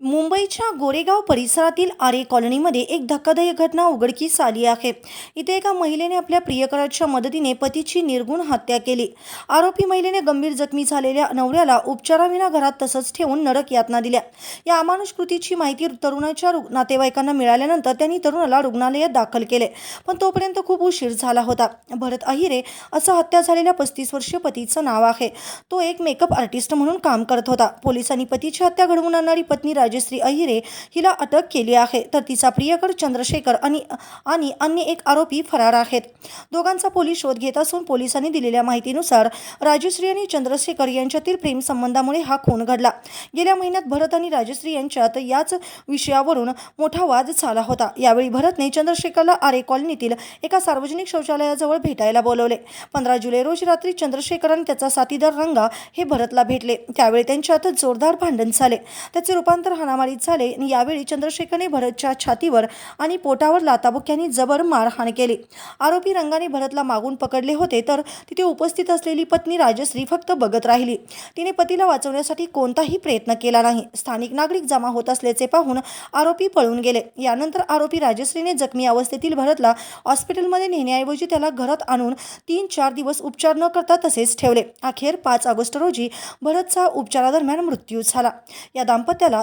मुंबईच्या गोरेगाव परिसरातील आरे कॉलनीमध्ये एक धक्कादायक घटना उघडकीस आली आहे. इथे एका महिलेने आपल्या प्रियकराच्या मदतीने पतीची निर्गुण हत्या केली. आरोपी महिलेने गंभीर जखमी झालेल्या नवऱ्याला उपचाराविना घरात तसंच ठेवून नरक यातना दिल्या. या अमानुष कृतीची माहिती तरुणाच्या नातेवाईकांना मिळाल्यानंतर त्यांनी तरुणाला रुग्णालयात दाखल केले पण तोपर्यंत खूप उशीर झाला होता. भरत अहिरे असं हत्या झालेल्या पस्तीस वर्षीय पतीचं नाव आहे. तो एक मेकअप आर्टिस्ट म्हणून काम करत होता. पोलिसांनी पतीची हत्या घडवून आणणारी पत्नी राजश्री अहिरे हिला अटक केली आहे. तर तिचा प्रियकर चंद्रशेखर आणि आणि अन्य एक आरोपी फरार आहेत. दोघांचा पोलीस शोध घेत असून पोलिसांनी दिलेल्या माहितीनुसार राजश्री आणि चंद्रशेखर यांच्यातील प्रेम संबंधामुळे हा खून घडला. गेल्या महिन्यात भरत आणि राजश्री यांच्यात याच विषयावरून मोठा वाद झाला होता. यावेळी भरतने चंद्रशेखरला आरे कॉलनीतील एका सार्वजनिक शौचालयाजवळ भेटायला बोलवले. पंधरा जुलै रोजी रात्री चंद्रशेखर आणि त्याचा साथीदार रंगा हे भरतला भेटले. त्यावेळी त्यांच्यात जोरदार भांडण झाले. त्याचे रूपांतर हाणामारीत झाले आणि यावेळी चंद्रशेखरने भरतच्या छातीवर आणि पोटावर लाताबुक्यांनी जबर मारहाण केली. आरोपी रंगाने भरतला मागून पकडले होते तर तिथे उपस्थित असलेली पत्नी राजश्री फक्त बघत राहिली. तिने पतीला वाचवण्यासाठी कोणताही प्रयत्न केला नाही. स्थानिक नागरिक जमा होत असल्याचे पाहून आरोपी पळून गेले. यानंतर आरोपी राजश्रीने जखमी अवस्थेतील भरतला हॉस्पिटलमध्ये नेण्याऐवजी त्याला घरात आणून तीन चार दिवस उपचार न करता तसेच ठेवले. अखेर पाच ऑगस्ट रोजी भरतचा उपचारादरम्यान मृत्यू झाला. या दाम्पत्याला